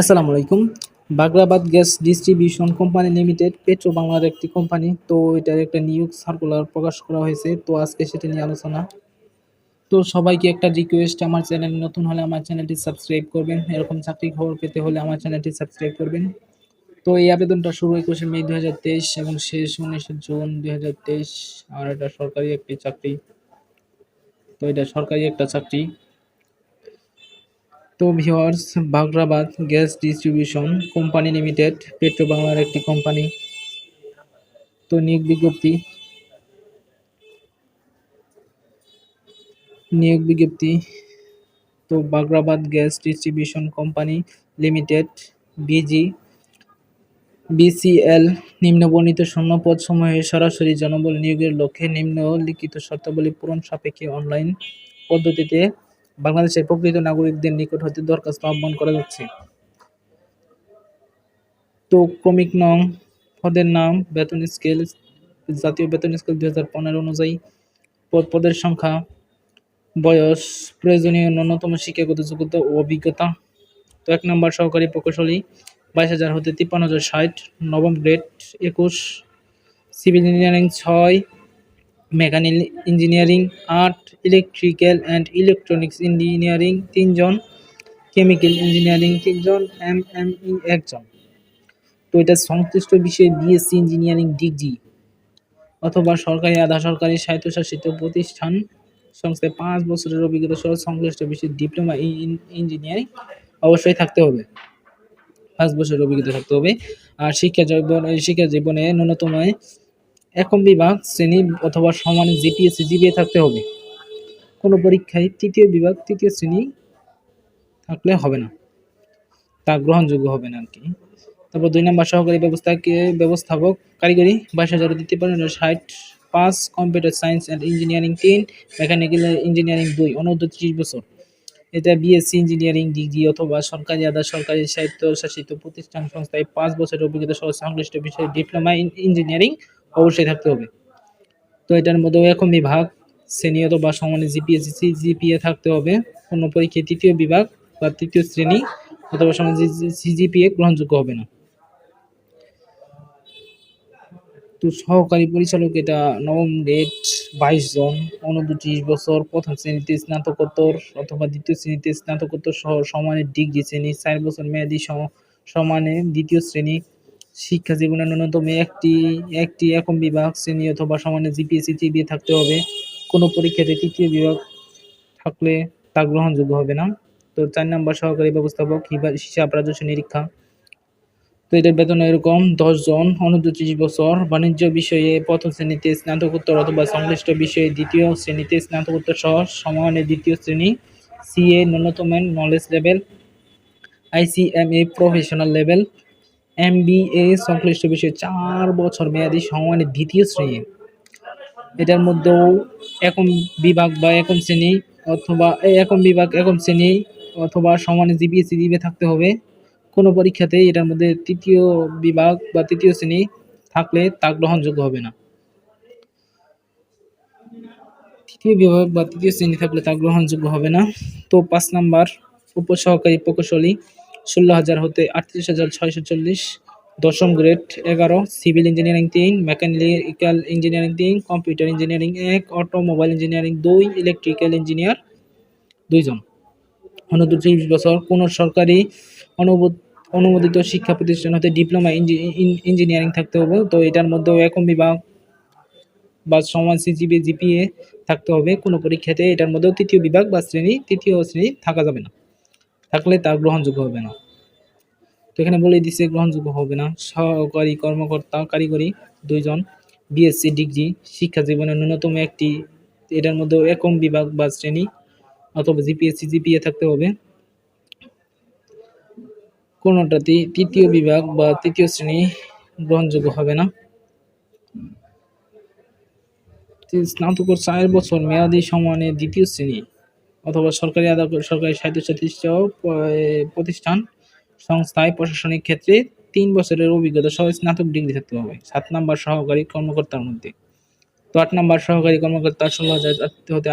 আসসালামু আলাইকুম। Bakhrabad gas distribution company limited petro বাংলার একটি কোম্পানি। তো এটার একটা নিয়োগ সার্কুলার প্রকাশ করা হয়েছে। তো আজকে সেটা নিয়ে আলোচনা। তো সবাইকে একটা রিকোয়েস্ট আমার চ্যানেল নতুন হলে আমার চ্যানেলটি সাবস্ক্রাইব করবেন। এরকম চাকরি খবর পেতে হলে আমার চ্যানেলটি সাবস্ক্রাইব করবেন। তো এই আবেদনটা শুরু একুশে মে দু হাজার তেইশ এবং শেষ উনিশে জুন দুই হাজার তেইশ। আর এটা সরকারি একটি চাকরি। তো এটা সরকারি একটা চাকরি। তো viewers Bakhrabad gas distribution company limited petro বাংলার একটি কোম্পানি। তো নিয়োগ বিজ্ঞপ্তি। নিয়োগ বিজ্ঞপ্তি। তো Bakhrabad gas distribution company limited, BG, BCL, নিম্নবর্ণিত শূন্যপদ সমূহে সরাসরি জনবল নিয়োগের লক্ষ্যে নিম্নলিখিত শর্তাবলী পূরণ সাপেক্ষে অনলাইন পদ্ধতিতে বাংলাদেশের প্রকৃত নাগরিকদের নিকট হতে দরখাস্ত আহ্বান করা যাচ্ছে। তো ক্রমিক নং পদের নাম, বেতন স্কেল, জাতীয় বেতন স্কেল দুই হাজার পনেরো অনুযায়ী পদ পদের সংখ্যা, বয়স, প্রয়োজনীয় ন্যূনতম শিক্ষাগত যোগ্যতা ও অভিজ্ঞতা। তো এক নম্বর সহকারী প্রকৌশলী, বাইশ হাজার হতে তিপ্পান্ন হাজার ষাট, নবম গ্রেড একুশ, সিভিল ইঞ্জিনিয়ারিং ছয় mechanical engineering, art, electrical and electronics engineering তিনজন, কেমিক্যাল ইঞ্জিনিয়ারিং তিনজন এম এম ই একজন। তো এটা সংশ্লিষ্ট বিষয়ে বিএসসি ইঞ্জিনিয়ারিং ডিগ্রি অথবা সরকারি আধা সরকারি স্বায়ত্তশাসিত প্রতিষ্ঠান সংস্থায় পাঁচ বছরের অভিজ্ঞতা সহ সংশ্লিষ্ট বিষয়ে ডিপ্লোমা ইন, ইঞ্জিনিয়ারিং অবশ্যই থাকতে হবে। পাঁচ বছরের অভিজ্ঞতা থাকতে হবে। আর শিক্ষা জীবন, শিক্ষা জীবনে ন্যূনতম একম বিভাগ, শ্রেণি অথবা সমানে জিপিএসসি জিপিএ থাকতে হবে। কোনো পরীক্ষায় তৃতীয় বিভাগ, তৃতীয় শ্রেণি থাকলে হবে না। তা গ্রহণযোগ্য হবে না আর কি তারপর দুই নম্বর সহকারী ব্যবস্থাকে ব্যবস্থাপক কারিগরি বাইশ হাজার দ্বিতীয় পনেরো ষাট পাঁচ, কম্পিউটার সায়েন্স অ্যান্ড ইঞ্জিনিয়ারিং তিন, মেকানিক্যাল ইঞ্জিনিয়ারিং দুই, অনূর্ধ্ব ত্রিশ বছর। এটা বিএসসি ইঞ্জিনিয়ারিং ডিগ্রি অথবা সরকারি আধা সরকারি সাহিত্য শাসিত প্রতিষ্ঠান সংস্থায় পাঁচ বছরের অভিজ্ঞতা সহ সংশ্লিষ্ট বিষয়ে ডিপ্লোমা ইন, ইঞ্জিনিয়ারিং অবশ্যই থাকতে হবে। তো এটার মধ্যেও এখন বিভাগ, শ্রেণি অথবা সমানে জিপিএসসি জিপিএ থাকতে হবে। কোনো পরীক্ষায় তৃতীয় বিভাগ বা তৃতীয় শ্রেণি অথবা সমানে সিজিপিএ গ্রহণযোগ্য হবে না। তো সহকারী পরিচালক এটা নবম গ্রেড বাইশ জন ত্রিশ বছর, প্রথম শ্রেণীতে স্নাতকোত্তর অথবা দ্বিতীয় শ্রেণীতে স্নাতকোত্তর সহ সমানের ডিগ্রি শ্রেণি, চার বছর মেয়াদি সমানে দ্বিতীয় শ্রেণি শিক্ষা জীবনের ন্যূনতম একটি একটি একম বিভাগ, শ্রেণি অথবা সমানে জিপিএসসি জিবিএ থাকতে হবে। কোনো পরীক্ষাতে তৃতীয় বিভাগ থাকলে তা গ্রহণযোগ্য হবে না। তো চার নম্বর সহকারী ব্যবস্থাপক হিসাব রাজস্ব নিরীক্ষা। তো এটার বেতন এরকম দশজন অনূর্ধ্ব ত্রিশ বছর। বাণিজ্য বিষয়ে প্রথম শ্রেণীতে স্নাতকোত্তর অথবা সংশ্লিষ্ট বিষয়ে দ্বিতীয় শ্রেণীতে স্নাতকোত্তর সহ সমানে দ্বিতীয় শ্রেণি সিএ ন্যূনতম knowledge level ICMA professional level MBA সংশ্লিষ্ট বিষয়ে চার বছর মেয়াদী সমানের দ্বিতীয় শ্রেণি। এটার মধ্যেও একম বিভাগ বা একম শ্রেণি অথবা একম বিভাগ, একম শ্রেণি অথবা সমানে জিপিএসসি দিবে থাকতে হবে। কোনো পরীক্ষাতে এটার মধ্যে তৃতীয় বিভাগ বা তৃতীয় শ্রেণি থাকলে তা গ্রহণযোগ্য হবে না। তৃতীয় বিভাগ বা তৃতীয় শ্রেণি থাকলে তা গ্রহণযোগ্য হবে না। তো পাঁচ নাম্বার, উপসহকারী প্রকৌশলী। ষোলো হাজার হতে আটত্রিশ হাজার ছয়শো চল্লিশ। দশম গ্রেড, এগারো, সিভিল ইঞ্জিনিয়ারিং তিন, মেকানিক্যাল ইঞ্জিনিয়ারিং তিন, কম্পিউটার ইঞ্জিনিয়ারিং এক, অটোমোবাইল ইঞ্জিনিয়ারিং দুই, ইলেকট্রিক্যাল ইঞ্জিনিয়ার দুইজন। অনূর্ধ্ব ত্রিশ বছর কোনো সরকারি অনুমোদিত শিক্ষা প্রতিষ্ঠান হতে ডিপ্লোমা ইঞ্জিনিয়ারিং থাকতে হবে, তো এটার মধ্যেও একম বিভাগ বা সমান সিজিবি, জিপিএ থাকতে হবে। কোনো পরীক্ষাতে এটার মধ্যেও তৃতীয় বিভাগ বা শ্রেণি, তৃতীয় শ্রেণি থাকা যাবে না। থাকলে তা গ্রহণযোগ্য হবে না। তো এখানে বলে দিচ্ছে গ্রহণযোগ্য হবে না। সহকারী কর্মকর্তা, কারিগরি দুইজন বিএসসি ডিগ্রি, শিক্ষা জীবনের ন্যূনতম একটি, এটার মধ্যে একম বিভাগ বা শ্রেণি অথবা জিপিএসসি জিপিএ থাকতে হবে। কোনোটাতে তৃতীয় বিভাগ বা তৃতীয় শ্রেণি গ্রহণযোগ্য হবে না। স্নাতকোর চার বছর মেয়াদি সমানে দ্বিতীয় শ্রেণি। অথবা সরকারি সরকারি সাহিত্য প্রতিষ্ঠান, সংস্থায় প্রশাসনিক ক্ষেত্রে তিন বছরের অভিজ্ঞতা সহ স্নাতক ডিগ্রি থাকতে হবে। সাত নম্বর সহকারী কর্মকর্তার মধ্যে। তো আট নম্বর সহকারী কর্মকর্তা ষোলো হাজার হতে